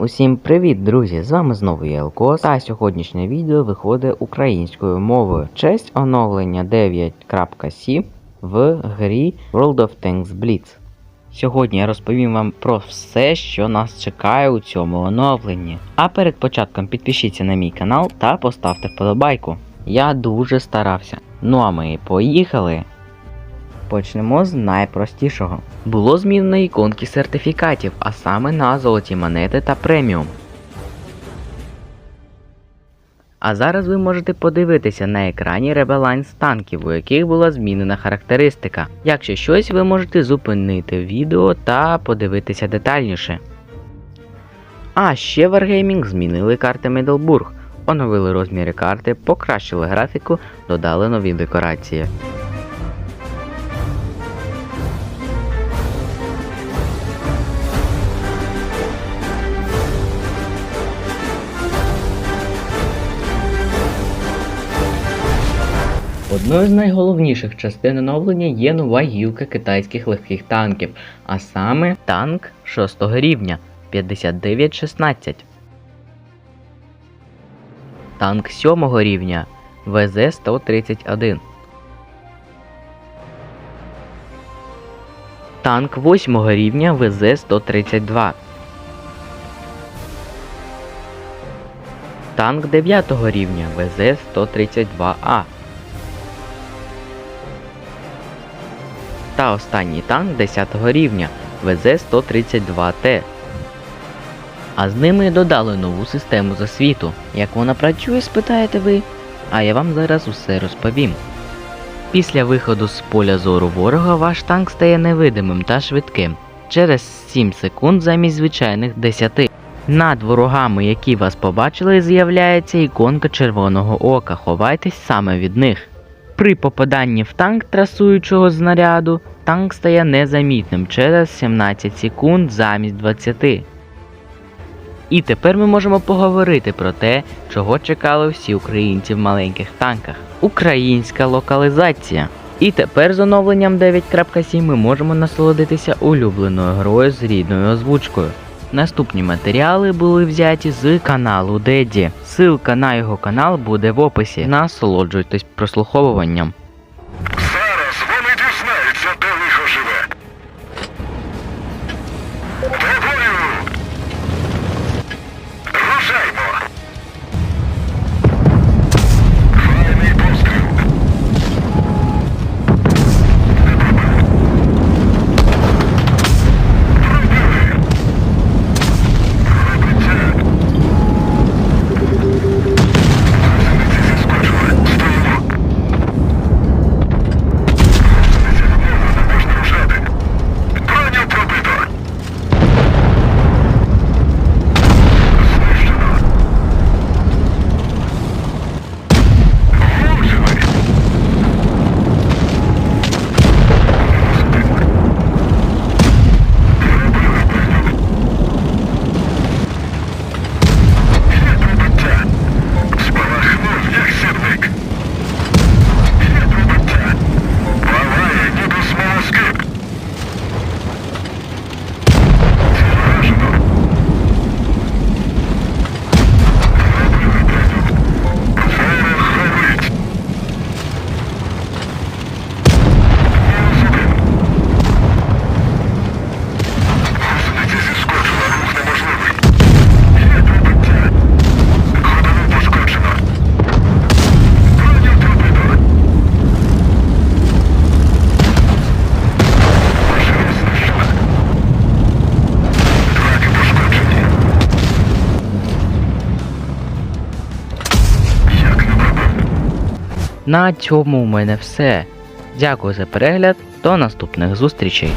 Усім привіт, друзі! З вами знову я Елкос, та сьогоднішнє відео виходить українською мовою. Честь оновлення 9.7 в грі World of Tanks Blitz. Сьогодні я розповім вам про все, що нас чекає у цьому оновленні. А перед початком підпишіться на мій канал та поставте вподобайку. Я дуже старався. Ну а ми поїхали! Почнемо з найпростішого. Було змінено іконки сертифікатів, а саме на золоті монети та преміум. А зараз ви можете подивитися на екрані ребелайн танків, у яких була змінена характеристика. Якщо щось, ви можете зупинити відео та подивитися детальніше. А ще Wargaming змінили карти Мідлбург, оновили розміри карти, покращили графіку, додали нові декорації. Одною з найголовніших частин оновлення є нова гілка китайських легких танків, а саме танк 6 рівня 5916. Танк 7 рівня ВЗ-131. Танк 8 рівня ВЗ-132. Танк 9 рівня ВЗ-132А. Та останній танк 10 рівня ВЗ-132Т. А з ними додали нову систему засвіту. Як вона працює, спитаєте ви? А я вам зараз усе розповім. Після виходу з поля зору ворога ваш танк стає невидимим та швидким через 7 секунд замість звичайних 10. Над ворогами, які вас побачили, з'являється іконка червоного ока. Ховайтесь саме від них. При попаданні в танк трасуючого знаряду танк стає незамітним через 17 секунд замість 20. І тепер ми можемо поговорити про те, чого чекали всі українці в маленьких танках. Українська локалізація. І тепер з оновленням 9.7 ми можемо насолодитися улюбленою грою з рідною озвучкою. Наступні матеріали були взяті з каналу Деді. Силка на його канал буде в описі. Насолоджуйтесь прослуховуванням. На цьому у мене все. Дякую за перегляд. До наступних зустрічей.